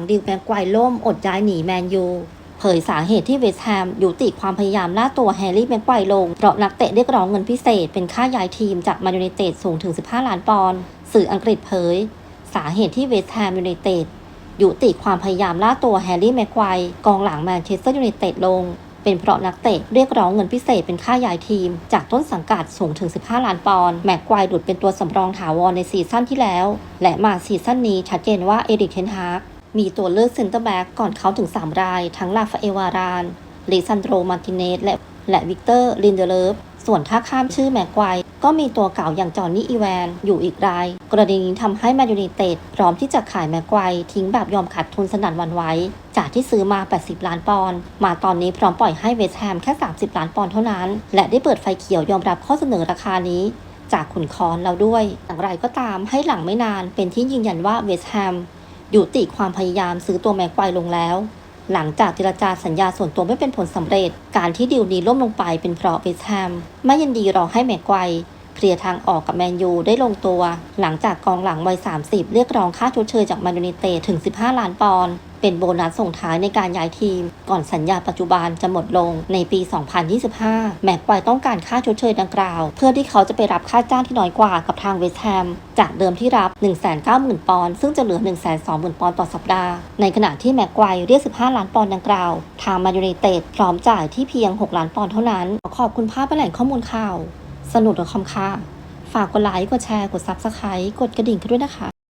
ังดิวแมงไกวล่มอดย้ายหนีแมนยูเผยสาเหตุที่เวสต์แฮมยุติความพยายามล่าตัวแฮร์รี่แม็กไกวลง เพราะนักเตะเรียกร้องเงินพิเศษเป็นค่าย้ายทีมจากแมนยูไนเต็ดสูงถึง 15 ล้านปอนด์สื่ออังกฤษเผย สาเหตุที่เวสต์แฮมยูไนเต็ดยุติความพยายามล่าตัวแฮร์รี่แม็กไกวกองหลังแมนเชสเตอร์ยูไนเต็ดลง เป็นเพราะนักเตะเรียกร้องเงินพิเศษเป็นค่าย้ายทีม จากต้นสังกัดสูงถึง 15 ล้านปอนด์แม็กไกวหลุดเป็นตัวสำรองถาวรในซีซั่นที่แล้ว และมาซีซั่นนี้ชัดเจนว่าเอริกเทนฮาก มีตัวเลือกเซนเตอร์แบ็กก่อนเขาถึง 3 ราย ทั้งลาฟาเอวารานลิซันโดรมาร์ติเนสและและวิกเตอร์ลินเดเลฟส่วนถ้าข้ามชื่อแม็กไกวก็มีตัวเก่าอย่างจอห์นนี่อีแวน อยู่อีกราย กรณีนี้ทำให้แมนยูไนเต็ดพร้อมที่จะขายแม็กไกวทิ้งแบบยอมขาดทุนสนั่นวันไหวจากที่ซื้อมา 80 ล้านปอนด์มาตอนนี้พร้อมปล่อยให้เวสแฮมแค่ 30 ล้านปอนด์เท่านั้น และได้เปิดไฟเขียวยอมรับข้อเสนอราคานี้จากขุนคอนแล้วด้วย อย่างไรก็ตามให้หลังไม่นานเป็นที่ยืนยันว่าเวสแฮม ยุติความพยายามซื้อตัวแม็กไกวลงแล้ว หลังจากเจรจาสัญญาส่วนตัวไม่เป็นผลสำเร็จ การที่ดิวนี้ล่มลงไปเป็นเพราะเวสแฮมไม่ยินดีรอให้แม็กไกวเคลียร์ทางออกกับแมนยูได้ลงตัว หลังจากกองหลังวัย 30 เรียกร้องค่าชดเชยจากแมนยูไนเต็ถึง 15 ล้านปอนด์ เป็นโบนัสส่งท้ายในการย้ายทีม ก่อนสัญญาปัจจุบันจะหมดลงในปี 2025 แม็กไกวต้องการค่าชดเชยดังกล่าว เพื่อที่เขาจะไปรับค่าจ้างที่น้อยกว่ากับทางเวสต์แฮม จากเดิมที่รับ 190,000 ปอนด์ซึ่งจะเหลือ 120,000 ปอนด์ต่อสัปดาห์ ในขณะที่แม็กไกวเรียก 15 ล้านปอนด์ดังกล่าว ทางมนยูไนเต็ดพร้อมจ่ายที่เพียง 6 ล้านปอนด์เท่านั้น ขอบคุณภาพและแหล่งข้อมูลข่าว สนุกกับคอมค่ะฝากกดไลค์กดแชร์กด Subscribe กดกระดิ่งกันด้วยนะคะ